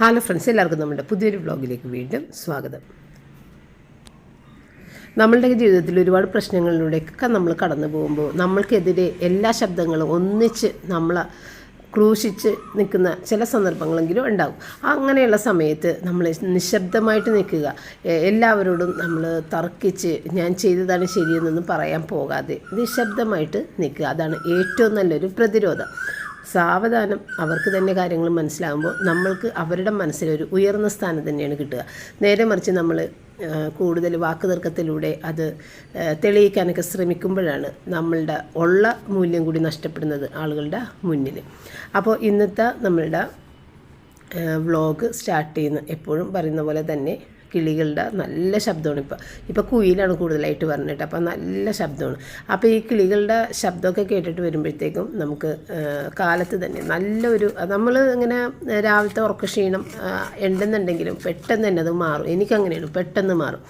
Hello friends എല്ലാവർക്കും നമ്മുടെ പുതിയൊരു വ്ളോഗിലേക്ക് വീണ്ടും സ്വാഗതം. നമ്മളുടെ ജീവിതത്തിൽ ഒരുപാട് പ്രശ്നങ്ങളിലൂടെയൊക്കെ നമ്മൾ കടന്നു പോകുമ്പോൾ നമ്മൾക്കെതിരെ എല്ലാ ശബ്ദങ്ങളും ഒന്നിച്ച് നമ്മളെ ക്രൂശിച്ച് നിൽക്കുന്ന ചില സന്ദർഭങ്ങളെങ്കിലും ഉണ്ടാകും. അങ്ങനെയുള്ള സമയത്ത് നമ്മൾ നിശബ്ദമായിട്ട് നിൽക്കുക. എല്ലാവരോടും നമ്മൾ തർക്കിച്ച് ഞാൻ ചെയ്തതാണ് ശരിയെന്നൊന്നും പറയാൻ പോകാതെ നിശബ്ദമായിട്ട് നിൽക്കുക. അതാണ് ഏറ്റവും നല്ലൊരു പ്രതിരോധം. സാവധാനം അവർക്ക് തന്നെ കാര്യങ്ങൾ മനസ്സിലാകുമ്പോൾ നമ്മൾക്ക് അവരുടെ മനസ്സിലൊരു ഉയർന്ന സ്ഥാനം തന്നെയാണ് കിട്ടുക. നേരെ മറിച്ച് നമ്മൾ കൂടുതൽ വാക്കുതർക്കത്തിലൂടെ അത് തെളിയിക്കാനൊക്കെ ശ്രമിക്കുമ്പോഴാണ് നമ്മളുടെ ഉള്ള മൂല്യം കൂടി നഷ്ടപ്പെടുന്നത് ആളുകളുടെ മുന്നിൽ. അപ്പോൾ ഇന്നത്തെ നമ്മളുടെ വ്ളോഗ് സ്റ്റാർട്ട് ചെയ്യുന്ന എപ്പോഴും പറയുന്ന പോലെ തന്നെ കിളികളുടെ നല്ല ശബ്ദമാണ് ഇപ്പോൾ ഇപ്പോൾ കുയിലാണ് കൂടുതലായിട്ട് പറഞ്ഞിട്ട് അപ്പോൾ നല്ല ശബ്ദമാണ്. അപ്പോൾ ഈ കിളികളുടെ ശബ്ദമൊക്കെ കേട്ടിട്ട് വരുമ്പോഴത്തേക്കും നമുക്ക് കാലത്ത് തന്നെ നല്ലൊരു നമ്മൾ ഇങ്ങനെ രാവിലത്തെ ഉറക്ക ക്ഷീണം ഉണ്ടെന്നുണ്ടെങ്കിലും പെട്ടെന്ന് തന്നെ അത് മാറും. എനിക്കങ്ങനെയാണ് പെട്ടെന്ന് മാറും.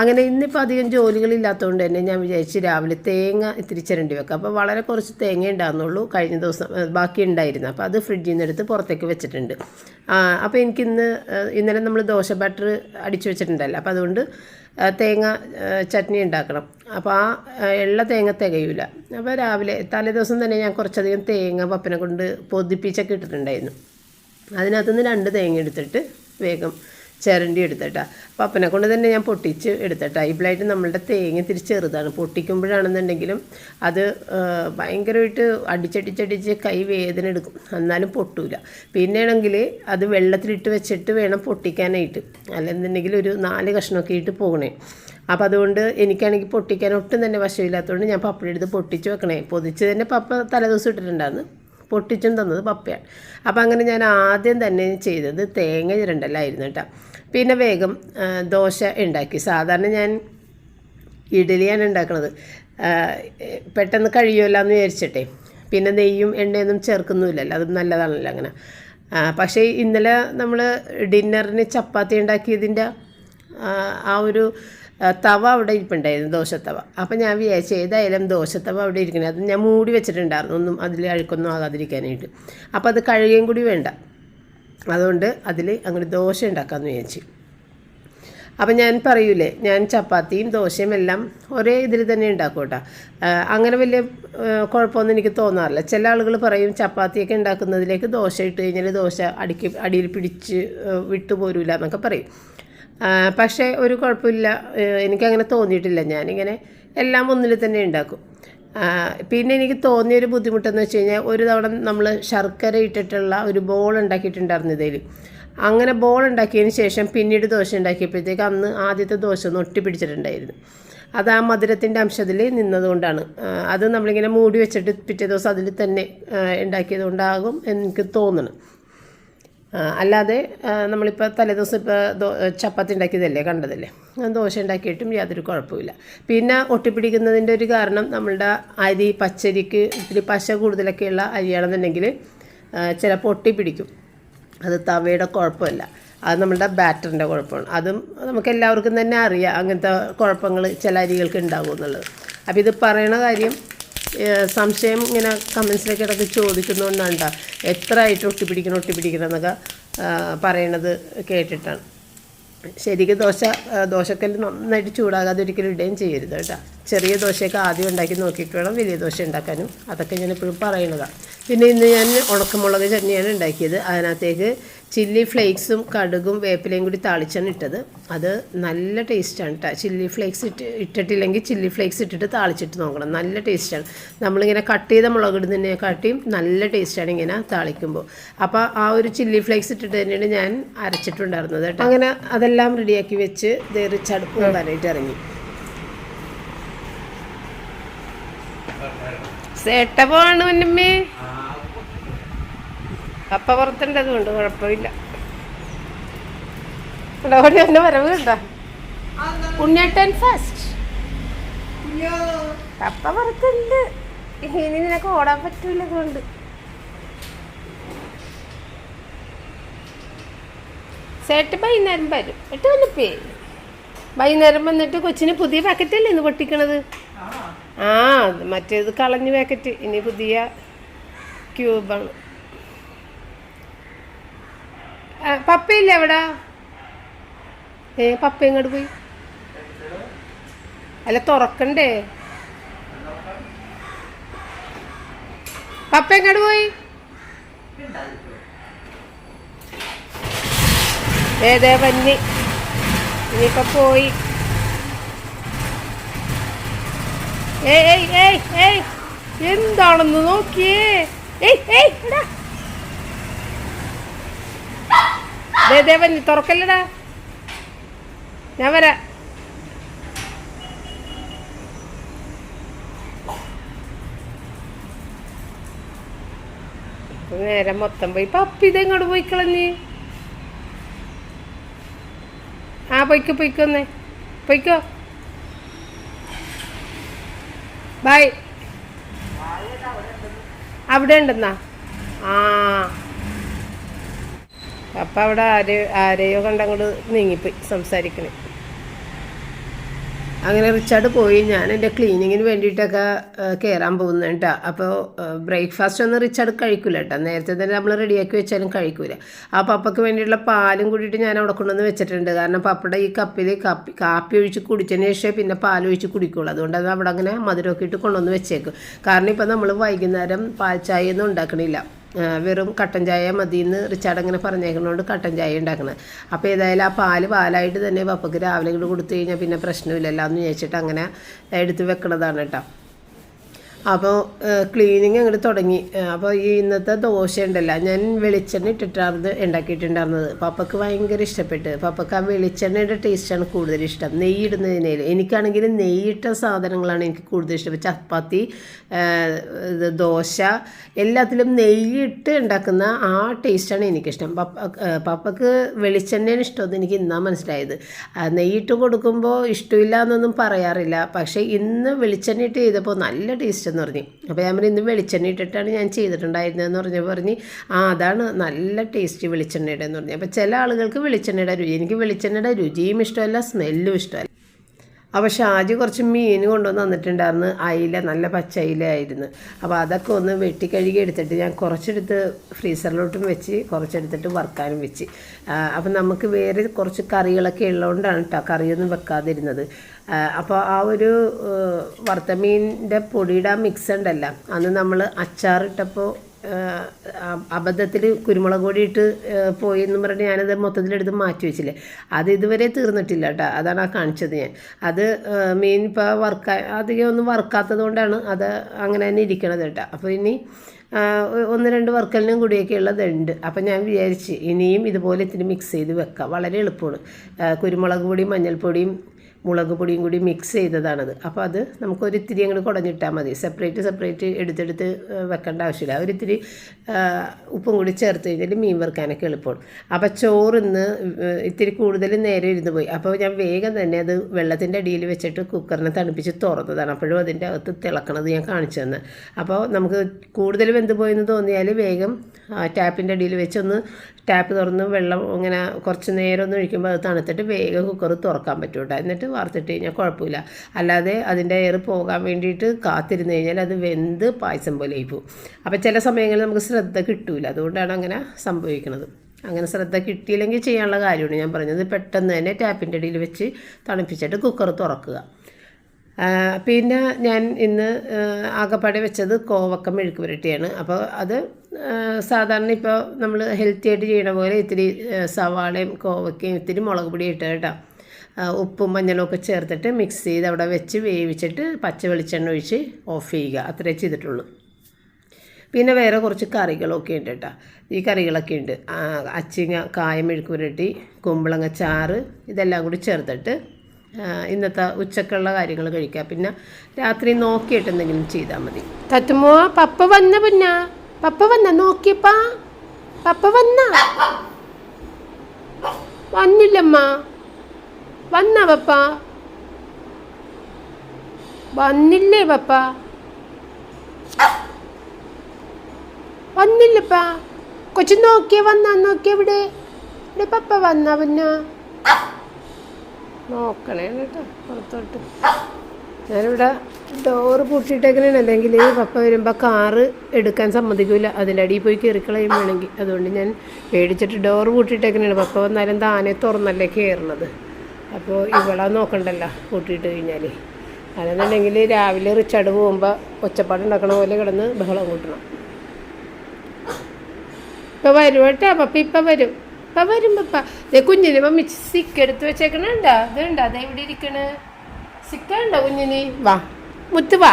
അങ്ങനെ ഇന്നിപ്പോൾ അധികം ജോലികളില്ലാത്തതുകൊണ്ട് തന്നെ ഞാൻ വിചാരിച്ച് രാവിലെ തേങ്ങ ഇത്തിരി വെക്കാം. അപ്പോൾ വളരെ കുറച്ച് തേങ്ങ ഉണ്ടാകുന്നുള്ളൂ കഴിഞ്ഞ ദിവസം ബാക്കി ഉണ്ടായിരുന്നു അപ്പോൾ അത് ഫ്രിഡ്ജിൽ നിന്ന് എടുത്ത് പുറത്തേക്ക് വെച്ചിട്ടുണ്ട്. അപ്പോൾ എനിക്കിന്ന് ഇന്ന് ഇന്നലെ നമ്മൾ ദോശ ബാറ്റർ അടിച്ചു വെച്ചിട്ടുണ്ടല്ലോ. അപ്പോൾ അതുകൊണ്ട് തേങ്ങ ചട്നി ഉണ്ടാക്കണം. അപ്പോൾ ആ ഉള്ള തേങ്ങ തികയില്ല അപ്പോൾ രാവിലെ തലേ ദിവസം തന്നെ ഞാൻ കുറച്ചധികം തേങ്ങ പപ്പനെ കൊണ്ട് പൊതിപ്പിച്ചൊക്കെ ഇട്ടിട്ടുണ്ടായിരുന്നു. അതിനകത്തുനിന്ന് രണ്ട് തേങ്ങ എടുത്തിട്ട് വേഗം ചിരണ്ടി എടുത്തിട്ടാ. പപ്പനെ കൊണ്ട് തന്നെ ഞാൻ പൊട്ടിച്ച് എടുത്തിട്ടാ. ഇപ്പോഴായിട്ട് നമ്മളുടെ തേങ്ങ തിരി ചെറുതാണ്. പൊട്ടിക്കുമ്പോഴാണെന്നുണ്ടെങ്കിലും അത് ഭയങ്കരമായിട്ട് അടിച്ചടിച്ചടിച്ച് കൈ വേദന എടുക്കും. എന്നാലും പൊട്ടൂല. പിന്നെയാണെങ്കിൽ അത് വെള്ളത്തിലിട്ട് വെച്ചിട്ട് വേണം പൊട്ടിക്കാനായിട്ട്. അല്ലെന്നുണ്ടെങ്കിൽ ഒരു നാല് കഷ്ണമൊക്കെ ഇട്ട് പോകണേ. അപ്പോൾ അതുകൊണ്ട് എനിക്കാണെങ്കിൽ പൊട്ടിക്കാൻ ഒട്ടും തന്നെ വശമില്ലാത്തതുകൊണ്ട് ഞാൻ പപ്പയുടെ അടുത്ത് പൊട്ടിച്ച് വെക്കണേ. പൊതിച്ച് തന്നെ പപ്പ തലേദിവസം ഇട്ടിട്ടുണ്ടായിരുന്നു. പൊട്ടിച്ചും തന്നത് പപ്പയാണ്. അപ്പം അങ്ങനെ ഞാൻ ആദ്യം തന്നെ ചെയ്തത് തേങ്ങ ചിരണ്ടല്ലായിരുന്നു കേട്ടോ. പിന്നെ വേഗം ദോശ ഉണ്ടാക്കി. സാധാരണ ഞാൻ ഇഡലിയാണ് ഉണ്ടാക്കുന്നത് പെട്ടെന്ന് കഴിയുമല്ലോ എന്ന് വിചാരിച്ചിട്ടെ. പിന്നെ നെയ്യും എണ്ണയൊന്നും ചേർക്കുന്നുമില്ലല്ലോ. അത് നല്ലതാണല്ലോ അങ്ങനെ. പക്ഷേ ഇന്നലെ നമ്മൾ ഡിന്നറിന് ചപ്പാത്തി ഉണ്ടാക്കിയതിന്റെ ആ, ആ ഒരു തവ അവിടെ ഇരിപ്പുണ്ടായിരുന്നു ദോശത്തവ. അപ്പം ഞാൻ വിചാരിച്ചു ഏതായാലും ദോശത്തവ അവിടെ ഇരിക്കണേ. അത് ഞാൻ മൂടി വെച്ചിട്ടുണ്ടായിരുന്നു. ഒന്നും അതിൽ അഴുക്കൊന്നും ആകാതിരിക്കാനായിട്ട്. അപ്പോൾ അത് കഴുകുകയും കൂടി വേണ്ട. അതുകൊണ്ട് അതിൽ അങ്ങനെ ദോശ ഉണ്ടാക്കാമെന്ന് വിചാരിച്ചു. അപ്പം ഞാൻ പറയൂലേ ഞാൻ ചപ്പാത്തിയും ദോശയും എല്ലാം ഒരേ ഇതിൽ തന്നെ ഉണ്ടാക്കും കേട്ടോ അങ്ങനെ വലിയ കുഴപ്പമൊന്നും എനിക്ക് തോന്നാറില്ല. ചില ആളുകൾ പറയും ചപ്പാത്തിയൊക്കെ ഉണ്ടാക്കുന്നതിലേക്ക് ദോശ ഇട്ട് കഴിഞ്ഞാൽ ദോശ അടിക്ക് അടിയിൽ പിടിച്ച് വിട്ടു വിട്ടുപോരൂല എന്നൊക്കെ പറയും. പക്ഷേ ഒരു കുഴപ്പമില്ല എനിക്കങ്ങനെ തോന്നിയിട്ടില്ല. ഞാനിങ്ങനെ എല്ലാം ഒന്നിൽ തന്നെ ഉണ്ടാക്കും പിന്നെ എനിക്ക് തോന്നിയൊരു ബുദ്ധിമുട്ടെന്ന് വെച്ച് കഴിഞ്ഞാൽ ഒരു തവണ നമ്മൾ ശർക്കര ഇട്ടിട്ടുള്ള ഒരു ബോൾ ഉണ്ടാക്കിയിട്ടുണ്ടായിരുന്നു ഇതിൽ അങ്ങനെ ബോൾ ഉണ്ടാക്കിയതിന് ശേഷം പിന്നീട് ദോശ ഉണ്ടാക്കിയപ്പോഴത്തേക്ക് അന്ന് ആദ്യത്തെ ദോശ ഒന്ന് ഒട്ടിപ്പിടിച്ചിട്ടുണ്ടായിരുന്നു അത് ആ മധുരത്തിന്റെ അംശത്തിൽ നിന്നതുകൊണ്ടാണ്. അത് നമ്മളിങ്ങനെ മൂടി വെച്ചിട്ട് പിറ്റേ ദിവസം അതിൽ തന്നെ ആ, ഉണ്ടാക്കിയത് കൊണ്ടാകും എനിക്ക് തോന്നുന്നു അല്ലാതെ നമ്മളിപ്പോൾ തലേദിവസം ഇപ്പോൾ ചപ്പാത്തി ഉണ്ടാക്കിയതല്ലേ കണ്ടതല്ലേ? ദോശ ഉണ്ടാക്കിയിട്ടും യാതൊരു കുഴപ്പമില്ല പിന്നെ ഒട്ടിപ്പിടിക്കുന്നതിന്റെ ഒരു കാരണം നമ്മളുടെ അരി പച്ചരിക്ക് ഇത്തിരി പശ കൂടുതലൊക്കെയുള്ള അരിയാണെന്നുണ്ടെങ്കിൽ ചിലപ്പോൾ ഒട്ടിപ്പിടിക്കും. അത് തവയുടെ കുഴപ്പമല്ല. അത് നമ്മുടെ ബാറ്ററിന്റെ കുഴപ്പമാണ്. അതും നമുക്ക് എല്ലാവർക്കും തന്നെ അറിയാം അങ്ങനത്തെ കുഴപ്പങ്ങൾ ചില അരികൾക്ക് ഉണ്ടാകും എന്നുള്ളത്. അപ്പോൾ ഇത് പറയണ കാര്യം സംശയം ഇങ്ങനെ കമൻസിലൊക്കെ ഇടയ്ക്ക് ചോദിക്കുന്നതുകൊണ്ടാണ് കേട്ടോ എത്ര ആയിട്ട് ഒട്ടിപ്പിടിക്കണം ഒട്ടിപ്പിടിക്കണം എന്നൊക്കെ പറയണത് കേട്ടിട്ടാണ്. ശരിക്കും ദോശ ദോശക്കല്ല് നന്നായിട്ട് ചൂടാകാതെ ഒരിക്കലും ഇടുകയും ചെയ്യരുത് കേട്ടോ. ചെറിയ ദോശയൊക്കെ ആദ്യം ഉണ്ടാക്കി നോക്കിയിട്ട് വേണം വലിയ ദോശ ഉണ്ടാക്കാനും. അതൊക്കെ ഞാൻ എപ്പോഴും പറയുന്നതാണ് പിന്നെ ഇന്ന് ഞാൻ ഉണക്കമുളക് ചട്നിയാണ് ഉണ്ടാക്കിയത്. അതിനകത്തേക്ക് ചില്ലി ഫ്ലേക്സും കടുകും വേപ്പിലയും കൂടി താളിച്ചാണ് ഇട്ടത്. അത് നല്ല ടേസ്റ്റാണ് കേട്ടോ ചില്ലി ഫ്ലേക്സ് ഇട്ട് ഇട്ടിട്ടില്ലെങ്കിൽ ചില്ലി ഫ്ലേക്സ് ഇട്ടിട്ട് താളിച്ചിട്ട് നോക്കണം. നല്ല ടേസ്റ്റാണ് നമ്മളിങ്ങനെ കട്ട് ചെയ്ത മുളക് ഇടുന്നതിനെക്കാട്ടിയും നല്ല ടേസ്റ്റാണ് ഇങ്ങനെ താളിക്കുമ്പോൾ അപ്പോൾ ആ ഒരു ചില്ലി ഫ്ലേക്സ് ഇട്ടിട്ട് തന്നെയാണ് ഞാൻ അരച്ചിട്ടുണ്ടായിരുന്നത് കേട്ടോ അങ്ങനെ അതെല്ലാം റെഡിയാക്കി വെച്ച് വേറെ ചടുപ്പ് കൊണ്ടാനായിട്ട് ഇറങ്ങി. സേട്ടപ്പാണ് മുന്നമ്മേ അപ്പ പുറത്തുണ്ടത് കൊണ്ട് കുഴപ്പമില്ല. ഇവിടെ ഓടി വന്ന വരവ് കണ്ട? ഉണ്ണിയേട്ടൻ ഫസ്റ്റ് അപ്പ പുറത്തുണ്ട്. ഇനി നിനക്ക് ഓടാൻ പറ്റൂല കൊണ്ട്. സേട്ട് വൈകുന്നേരം വരും. എട്ട് വന്നപ്പേ വൈകുന്നേരം വന്നിട്ട് കൊച്ചിന് പുതിയ പാക്കറ്റല്ലേ ഇന്ന് പൊട്ടിക്കണത്? ആ മറ്റേത് കളഞ്ഞു പാക്കറ്റ് ഇനി പുതിയ ക്യൂബാണ് ആ, പപ്പയില്ല എവിടെ ഏ പപ്പ ഇങ്ങോട്ട് പോയി? അല്ല തുറക്കണ്ടേ? പപ്പ എങ്ങോട്ട് പോയി? ഏതേ പഞ്ഞി ഇനിയിപ്പൊ പോയി. ഏയ് ഏയ് ഏയ് എന്താണെന്ന് നോക്കിയേ? ഏയ് ഏയ് എടാ. ദേ ദേ പഞ്ഞി തുറക്കല്ലടാ. ഞാൻ വരാ. നേരം മൊത്തം പോയി. പപ്പി ഇത് എങ്ങോട്ട് പോയി കളഞ്ഞ് ആ പൊയ്ക്കോ പൊയ്ക്കോന്നേ പൊയ്ക്കോ. ബൈ അവിടെ ഉണ്ടെന്നാ? ആ. അപ്പം അവിടെ ആരെയോ ആരെയോ കണ്ടങ്ങോട്ട് നീങ്ങിപ്പോയി സംസാരിക്കണേ. അങ്ങനെ റിച്ചാർഡ് പോയി. ഞാൻ എന്റെ ക്ലീനിങ്ങിന് വേണ്ടിയിട്ടൊക്കെ കയറാൻ പോകുന്നത് കേട്ടോ. അപ്പോൾ ബ്രേക്ക്ഫാസ്റ്റ് ഒന്നും റിച്ചാർഡ് കഴിക്കില്ല കേട്ടോ. നേരത്തെ തന്നെ നമ്മൾ റെഡിയാക്കി വെച്ചാലും കഴിക്കില്ല ആ പപ്പയ്ക്ക് വേണ്ടിയിട്ടുള്ള പാലും കൂടിയിട്ട് ഞാൻ അവിടെ കൊണ്ടുവന്ന് വെച്ചിട്ടുണ്ട്. കാരണം പപ്പയുടെ ഈ കപ്പിൽ കാപ്പി കാപ്പി ഒഴിച്ച് കുടിച്ചതിന് ശേഷം പിന്നെ പാൽ ഒഴിച്ച് കുടിക്കുള്ളൂ. അതുകൊണ്ട് അത് അവിടെ അങ്ങനെ മധുരമൊക്കെ ഇട്ട് കൊണ്ടുവന്ന് വെച്ചേക്കും. കാരണം ഇപ്പോൾ നമ്മൾ വൈകുന്നേരം പാൽ ചായ ഒന്നും ഉണ്ടാക്കണില്ല. വെറും കട്ടൻ ചായ മതി എന്ന് റിച്ചാർഡ് അങ്ങനെ പറഞ്ഞേക്കുന്നതുകൊണ്ട് കട്ടൻ ചായ ഉണ്ടാക്കുന്നത് അപ്പോൾ ഏതായാലും ആ പാൽ പാലായിട്ട് തന്നെ പപ്പയ്ക്ക് രാവിലെ ഇങ്ങോട്ട് കൊടുത്തു കഴിഞ്ഞാൽ പിന്നെ പ്രശ്നമില്ലല്ലോ എന്ന് ചോദിച്ചിട്ട് അങ്ങനെ എടുത്ത് വെക്കണതാണ് കേട്ടോ. അപ്പോൾ ക്ലീനിങ് അങ്ങോട്ട് തുടങ്ങി. അപ്പോൾ ഈ ഇന്നത്തെ ദോശ ഉണ്ടല്ലോ ഞാൻ വെളിച്ചെണ്ണ ഇട്ടിട്ടാണ് ഉണ്ടാക്കിയിട്ടുണ്ടായിരുന്നത്. പപ്പക്ക് ഭയങ്കര ഇഷ്ടപ്പെട്ട്. പപ്പക്ക് ആ വെളിച്ചെണ്ണയുടെ ടേസ്റ്റാണ് കൂടുതൽ ഇഷ്ടം. നെയ്യ് ഇടുന്നതിനേൽ എനിക്കാണെങ്കിൽ നെയ്യിട്ട സാധനങ്ങളാണ് എനിക്ക് കൂടുതൽ ഇഷ്ടം. ചപ്പാത്തി ദോശ എല്ലാത്തിലും നെയ്യിട്ട് ഉണ്ടാക്കുന്ന ആ ടേസ്റ്റാണ് എനിക്കിഷ്ടം. പപ്പ പപ്പക്ക് വെളിച്ചെണ്ണയാണ് ഇഷ്ടമെന്ന് എനിക്ക് ഇന്നാ മനസ്സിലായത്. നെയ്യിട്ട് കൊടുക്കുമ്പോൾ ഇഷ്ടമില്ല എന്നൊന്നും പറയാറില്ല. പക്ഷേ ഇന്ന് വെളിച്ചെണ്ണ ഇട്ട് ചെയ്തപ്പോൾ നല്ല ടേസ്റ്റ് എന്ന് പറഞ്ഞു. അപ്പോൾ ഞാൻ പറഞ്ഞു ഇന്ന് വെളിച്ചെണ്ണ ഇട്ടിട്ടാണ് ഞാൻ ചെയ്തിട്ടുണ്ടായിരുന്നതെന്ന് പറഞ്ഞപ്പോൾ പറഞ്ഞ് ആ അതാണ് നല്ല ടേസ്റ്റ് വെളിച്ചെണ്ണയുടെ എന്ന് പറഞ്ഞു. അപ്പോൾ ചില ആളുകൾക്ക് വെളിച്ചെണ്ണയുടെ രുചി എനിക്ക് വെളിച്ചെണ്ണയുടെ രുചിയും ഇഷ്ടമല്ല സ്മെല്ലും ഇഷ്ടമല്ല. അപ്പോൾ ഷാജി കുറച്ച് മീൻ കൊണ്ടുവന്ന് തന്നിട്ടുണ്ടായിരുന്നു. അയില നല്ല പച്ച അയിലായിരുന്നു അപ്പോൾ അതൊക്കെ ഒന്ന് വെട്ടി കഴുകി എടുത്തിട്ട് ഞാൻ കുറച്ചെടുത്ത് ഫ്രീസറിലോട്ടും വെച്ച് കുറച്ചെടുത്തിട്ട് വറുക്കാനും വെച്ച്. അപ്പം നമുക്ക് വേറെ കുറച്ച് കറികളൊക്കെ ഉള്ളതുകൊണ്ടാണ് കേട്ടോ കറിയൊന്നും വെക്കാതിരുന്നത്. അപ്പോൾ ആ ഒരു വറുത്ത മീനിന്റെ പൊടിയുടെ മിക്സ് ഉണ്ടല്ലോ അന്ന് നമ്മൾ അച്ചാറിട്ടപ്പോൾ അബദ്ധത്തിൽ കുരുമുളക് പൊടി ഇട്ട് പോയി എന്ന് പറഞ്ഞ് ഞാനത് മൊത്തത്തിലെടുത്ത് മാറ്റി വെച്ചില്ലേ. അത് ഇതുവരെ തീർന്നിട്ടില്ല കേട്ടോ അതാണ് ആ കാണിച്ചത് ഞാൻ. അത് മീൻ ഇപ്പോൾ വർക്ക് അധികം ഒന്നും വറുക്കാത്തത് കൊണ്ടാണ് അത് അങ്ങനെ തന്നെ ഇരിക്കണത് കേട്ടോ അപ്പോൾ ഇനി ഒന്ന് രണ്ട് വർക്കലിനും കൂടിയൊക്കെ ഉള്ളതുണ്ട് അപ്പം ഞാൻ വിചാരിച്ച് ഇനിയും ഇതുപോലെ ഇത്തിരി മിക്സ് ചെയ്ത് വെക്കാം. വളരെ എളുപ്പമാണ്. കുരുമുളക് പൊടിയും മഞ്ഞൾപ്പൊടിയും മുളക് പൊടിയും കൂടി മിക്സ് ചെയ്തതാണത്. അപ്പോൾ അത് നമുക്ക് ഒരു ഇത്തിരി അങ്ങോട്ട് കുടഞ്ഞിട്ടാൽ മതി. സെപ്പറേറ്റ് സെപ്പറേറ്റ് എടുത്തെടുത്ത് വെക്കേണ്ട ആവശ്യമില്ല. ഒരിത്തിരി ഉപ്പും കൂടി ചേർത്ത് കഴിഞ്ഞാൽ മീൻ വറുക്കാനൊക്കെ എളുപ്പമാണ് അപ്പോൾ ചോറ് ഇന്ന് ഇത്തിരി കൂടുതൽ നേരെ ഇരുന്ന് പോയി. അപ്പോൾ ഞാൻ വേഗം തന്നെ അത് വെള്ളത്തിന്റെ അടിയിൽ വെച്ചിട്ട് കുക്കറിനെ തണുപ്പിച്ച് തുറന്നതാണ്. അപ്പോഴും അതിന്റെ അകത്ത് തിളക്കണത് ഞാൻ കാണിച്ചു തന്നെ. അപ്പോൾ നമുക്ക് കൂടുതൽ വെന്ത് പോയെന്ന് തോന്നിയാൽ വേഗം ടാപ്പിന്റെ അടിയിൽ വെച്ച് ഒന്ന് ടാപ്പ് തുറന്ന് വെള്ളം ഇങ്ങനെ കുറച്ച് നേരം ഒന്ന് ഒഴിക്കുമ്പോൾ അത് തണുത്തിട്ട് വേഗം കുക്കർ തുറക്കാൻ പറ്റും കേട്ടോ എന്നിട്ട് വാർത്തിട്ട് കഴിഞ്ഞാൽ കുഴപ്പമില്ല. അല്ലാതെ അതിന്റെ എയർ പോകാൻ വേണ്ടിയിട്ട് കാത്തിരുന്ന് കഴിഞ്ഞാൽ അത് വെന്ത് പായസം പോലെ ആയി പോകും. അപ്പോൾ ചില സമയങ്ങളിൽ നമുക്ക് ശ്രദ്ധ കിട്ടൂല. അതുകൊണ്ടാണ് അങ്ങനെ സംഭവിക്കുന്നത്. അങ്ങനെ ശ്രദ്ധ കിട്ടിയില്ലെങ്കിൽ ചെയ്യാനുള്ള കാര്യമാണ് ഞാൻ പറഞ്ഞത്. പെട്ടെന്ന് തന്നെ ടാപ്പിന്റെ അടിയിൽ വെച്ച് തണുപ്പിച്ചിട്ട് കുക്കർ തുറക്കുക. പിന്നെ ഞാൻ ഇന്ന് ആകെപ്പാടെ വെച്ചത് കോവക്ക മെഴുക്ക് പുരട്ടിയാണ്. അപ്പോൾ അത് സാധാരണ ഇപ്പോൾ നമ്മൾ ഹെൽത്തി ആയിട്ട് ചെയ്യണ പോലെ ഇത്തിരി സവാളയും കോവക്കയും ഇത്തിരി മുളക് പൊടി ഇട്ട് കേട്ടോ. ഉപ്പും മഞ്ഞളും ഒക്കെ ചേർത്തിട്ട് മിക്സ് ചെയ്ത് അവിടെ വെച്ച് വേവിച്ചിട്ട് പച്ച വെളിച്ചെണ്ണ ഒഴിച്ച് ഓഫ് ചെയ്യുക. അത്രേ ചെയ്തിട്ടുള്ളൂ. പിന്നെ വേറെ കുറച്ച് കറികളൊക്കെ ഉണ്ട് കേട്ടോ. ഈ കറികളൊക്കെ ഉണ്ട്. അച്ചിങ്ങ കായ മെഴുക്ക് പുരട്ടി കുമ്പളങ്ങ ചാറ് ഇതെല്ലാം കൂടി ചേർത്തിട്ട് ഇന്നത്തെ ഉച്ചക്കുള്ള കാര്യങ്ങൾ കഴിക്കുക പിന്നെ രാത്രി നോക്കിയിട്ട് എന്തെങ്കിലും ചെയ്താൽ മതി. തത്തുമോ പപ്പ വന്ന പിന്നെ? പപ്പ വന്ന? നോക്കിയപ്പാ. പപ്പ വന്ന? വന്നില്ലമ്മ. വന്ന പപ്പ? വന്നില്ലേ പപ്പ? വന്നില്ലപ്പാ. കൊച്ചു നോക്കിയ വന്ന? നോക്കിയ ഇവിടെ ഇവിടെ പപ്പ വന്ന പിന്നെ? നോക്കണേ കേട്ടോ പുറത്തോട്ട്. ഞാനിവിടെ ഡോറ് പൂട്ടിയിട്ടേക്കണേണ് അല്ലെങ്കിൽ പപ്പ വരുമ്പോൾ കാറ് എടുക്കാൻ സമ്മതിക്കില്ല അതിന്റെ അടിയിൽ പോയി കയറിക്കളയും വേണമെങ്കിൽ. അതുകൊണ്ട് ഞാൻ പേടിച്ചിട്ട് ഡോറ് പൂട്ടിയിട്ടേക്കണേണ് പപ്പ വന്നാലും താനെ തുറന്നല്ലേ കയറണത് അപ്പോൾ ഇവളെ നോക്കണ്ടല്ലോ പൂട്ടിയിട്ട് കഴിഞ്ഞാൽ അതെന്നുണ്ടെങ്കിൽ രാവിലെ റിച്ചാർഡ് പോകുമ്പോൾ ഒച്ചപ്പാട് ഉണ്ടാക്കണ പോലെ കിടന്ന് ബഹളം കൂട്ടണം. ഇപ്പം വരും പപ്പ ഇപ്പം വരും. ഇപ്പം വരും പപ്പ കുഞ്ഞിന് മമ്മി സിക്ക് എടുത്ത് വെച്ചേക്കണുണ്ടോ ഇതുണ്ടോ അതെ ഇവിടെ ഇരിക്കണ്. സിക്ക ഉണ്ടോ കുഞ്ഞിന്? വാ മുത്ത് വാ.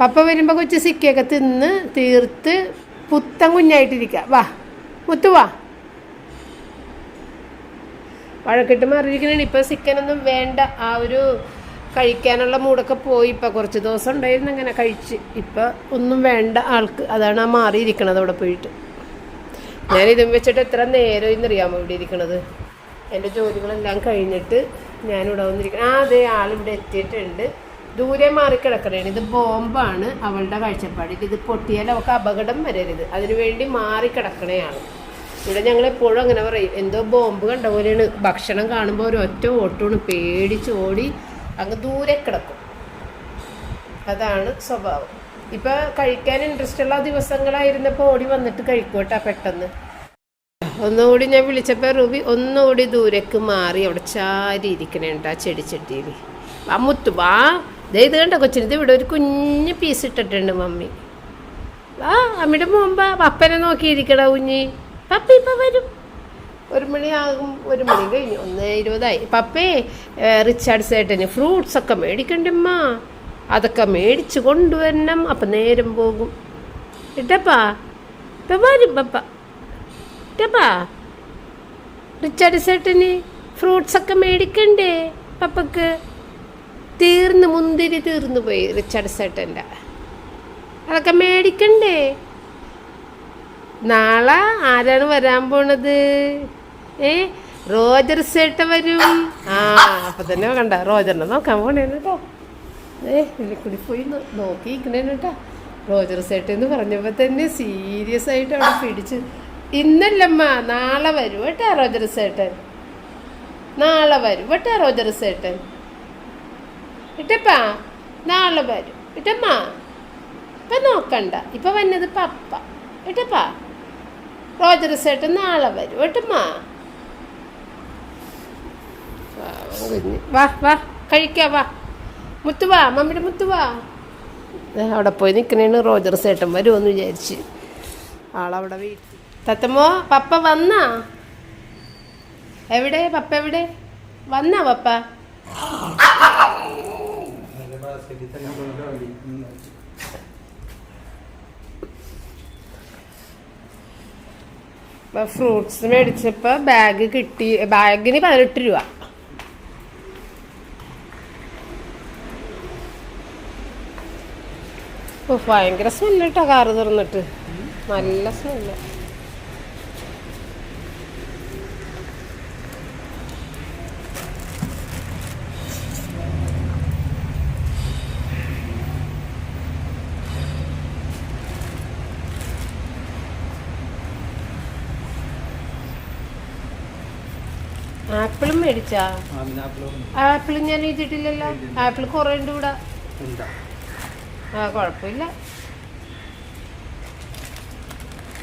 പപ്പ വരുമ്പോൾ കൊച്ചു സിക്കയൊക്കെ തിന്ന് തീർത്ത് പുത്തൻ കുഞ്ഞായിട്ടിരിക്കുക വാ മുത്ത് വാ. വഴക്കിട്ട് മാറിയിരിക്കണേ ഇപ്പൊ സിക്കനൊന്നും വേണ്ട. ആ ഒരു കഴിക്കാനുള്ള മൂടൊക്കെ പോയി. ഇപ്പം കുറച്ച് ദിവസം ഉണ്ടായിരുന്നു അങ്ങനെ കഴിച്ച്. ഇപ്പം ഒന്നും വേണ്ട ആൾക്ക്. അതാണ് ആ മാറിയിരിക്കണത് അവിടെ പോയിട്ട്. ഞാൻ ഇതും വെച്ചിട്ട് എത്ര നേരം ഇന്നറിയാമോ ഇവിടെ ഇരിക്കണത്? എന്റെ ജോലികളെല്ലാം കഴിഞ്ഞിട്ട് ഞാനിവിടെ വന്നിരിക്കണം ആ അതെ ആളിവിടെ എത്തിയിട്ടുണ്ട്. ദൂരെ മാറി കിടക്കണേണ് ഇത് ബോംബാണ് അവളുടെ കാഴ്ചപ്പാട് ഇത് പൊട്ടിയാൽ അവൾക്ക് അപകടം വരരുത്. അതിനുവേണ്ടി മാറി കിടക്കണയാണ് ഇവിടെ ഞങ്ങൾ എപ്പോഴും അങ്ങനെ പറയും. എന്തോ ബോംബ് കണ്ട പോലെയാണ്. ഭക്ഷണം കാണുമ്പോൾ ഒരു ഒറ്റ ഓട്ടമാണ്. പേടിച്ച് ഓടി അങ്ങ് ദൂരെ കിടക്കും. അതാണ് സ്വഭാവം. ഇപ്പൊ കഴിക്കാൻ ഇൻട്രസ്റ്റ് ഉള്ള ദിവസങ്ങളായിരുന്നപ്പോൾ ഓടി വന്നിട്ട് കഴിക്കോട്ടാ പെട്ടെന്ന്. ഒന്നുകൂടി ഞാൻ വിളിച്ചപ്പോൾ റൂബി ഒന്നുകൂടി ദൂരേക്ക് മാറി അവിടെ ചാരി ഇരിക്കണേണ്ട ആ ചെടിച്ചട്ടിയിൽ ആ മുത്തു വാ. ദേ ഇത് കണ്ട കൊച്ചിന്? ഇത് ഇവിടെ ഒരു കുഞ്ഞു പീസ് ഇട്ടിട്ടുണ്ട് മമ്മി. വാ അമ്മയുടെ മുമ്പ് പപ്പനെ നോക്കിയിരിക്കട കുഞ്ഞി. പപ്പ ഇപ്പം വരും. ഒരു മണിയാകും ഒരു മണി കഴിഞ്ഞു. ഒന്ന് ഇരുപതായി. പപ്പേ റിച്ചാർഡ് സേട്ടന് ഫ്രൂട്ട്സ് ഒക്കെ മേടിക്കണ്ടമ്മ അതൊക്കെ മേടിച്ച് കൊണ്ടുവരണം. അപ്പം നേരം പോകും. ഇട്ടപ്പാ? ഇപ്പം വരും പപ്പ. ഇട്ടപ്പാ? റിച്ചാർഡ് സേട്ടന് ഫ്രൂട്ട്സ് ഒക്കെ മേടിക്കണ്ടേ പപ്പക്ക്? തീർന്ന് മുന്തിരി തീർന്നു പോയി റിച്ചാർഡ് സേട്ടന്റെ. അതൊക്കെ മേടിക്കണ്ടേ? നാളെ ആരാണ് വരാൻ പോണത്? ഏ? റോജർ സേട്ട വരും. ആ അപ്പൊ തന്നെ കണ്ട. റോജറിനെ നോക്കാൻ പോണേന്ന് കേട്ടോ. ഏ കൂടി പോയി നോക്കി നോക്കിയിരിക്കണേന്ന് കേട്ടോ റോജർ സെട്ട് എന്ന് പറഞ്ഞപ്പോൾ തന്നെ സീരിയസ് ആയിട്ട് അവിടെ പിടിച്ച്. ഇന്നല്ലമ്മ നാളെ വരും കേട്ടാ റോജർ സേട്ടൻ. നാളെ വരും കേട്ടാ റോജർ സേട്ടൻ. ഇട്ടപ്പാ നാളെ വരും. ഇട്ടമ്മ ഇപ്പൊ നോക്കണ്ട. ഇപ്പൊ വന്നത് പപ്പ. ഇട്ടപ്പാ റോജർ സേട്ടൻ നാളെ വരും കേട്ടമ്മ. വാ വാ കഴിക്കാ വാ. മുത്തു വാ മമ്മിയുടെ മുത്തുവാ അവിടെ പോയി നിൽക്കണേണ് റോജർ സേട്ടൻ വരുമെന്ന് വിചാരിച്ച്. ആളവിടെ വീട്ടിൽ. തത്തമ്മോ പപ്പ വന്നാ? എവിടെ പപ്പ എവിടെ? വന്നാ പപ്പ? ഫ്രൂട്ട്സ് മേടിച്ചപ്പോ ബാഗ് കിട്ടി ബാഗിന് പതിനെട്ട് രൂപ. ഭയങ്കര സ്മെല്ല് കേട്ടോ കാറ് തുറന്നിട്ട്. നല്ല സ്മെല്ല്. ആപ്പിളും മേടിച്ചാ? ആപ്പിൾ ഞാൻ എഴുതിയിട്ടില്ലല്ലോ. ആപ്പിൾ കുറേ ഉണ്ട് ഇവിടെ. ആ കുഴപ്പമില്ല.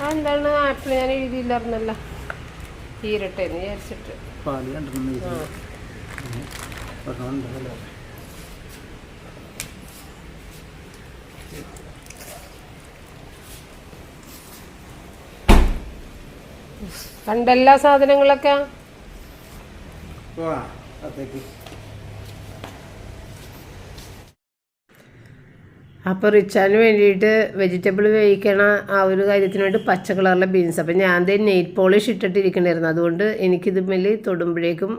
ആ എന്താണ്? ആപ്പിൾ ഞാൻ എഴുതിയില്ലായിരുന്നല്ലോ. തീരട്ടെ എന്ന് വിചാരിച്ചിട്ട് കണ്ടെല്ലാ സാധനങ്ങളൊക്കെ വാ അത്തേക്ക് അപ്പോൾ റിച്ചാന് വേണ്ടിയിട്ട് വെജിറ്റബിൾ വേവിക്കണ ആ ഒരു കാര്യത്തിന് വേണ്ടി പച്ച കളറിലെ ബീൻസ്. അപ്പം ഞാൻ ദേ നെയ്റ്റ് പോളിഷ് ഇട്ടിട്ടിരിക്കണായിരുന്നു. അതുകൊണ്ട് എനിക്കിത് മേലിൽ തൊടുമ്പോഴേക്കും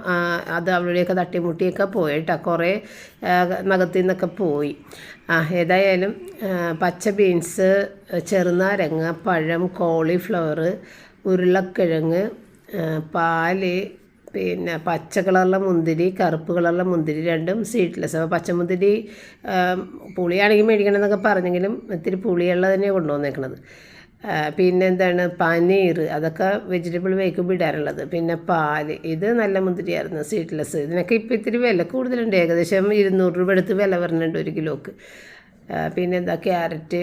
അത് അവിടെയൊക്കെ തട്ടിമുട്ടിയൊക്കെ പോയിട്ടാ. കുറേ നഖത്തിൽ നിന്നൊക്കെ പോയി. ആ ഏതായാലും പച്ച ബീൻസ് ചെറുനാരങ്ങ പഴം കോളിഫ്ലവർ ഉരുളക്കിഴങ്ങ് പാൽ പിന്നെ പച്ച കളറിലെ മുന്തിരി കറുപ്പ് കളറിലെ മുന്തിരി രണ്ടും സീഡ്ലെസ് അപ്പോൾ പച്ചമുന്തിരി പുളിയാണെങ്കിൽ മേടിക്കണം എന്നൊക്കെ പറഞ്ഞെങ്കിലും ഇത്തിരി പുളിയുള്ള തന്നെ കൊണ്ടുവന്നേക്കണത്. പിന്നെ എന്താണ്? പനീർ അതൊക്കെ വെജിറ്റബിൾ വേക്കുമ്പോൾ ഇടാറുള്ളത്. പിന്നെ പാൽ ഇത് നല്ല മുന്തിരിയായിരുന്നു സീഡ്ലെസ് ഇതിനൊക്കെ ഇപ്പോൾ ഇത്തിരി വില കൂടുതലുണ്ട്. ഏകദേശം ഇരുന്നൂറ് രൂപ എടുത്ത് വില വരുന്നുണ്ട് ഒരു കിലോക്ക്. ആ, പിന്നെന്താ ക്യാരറ്റ്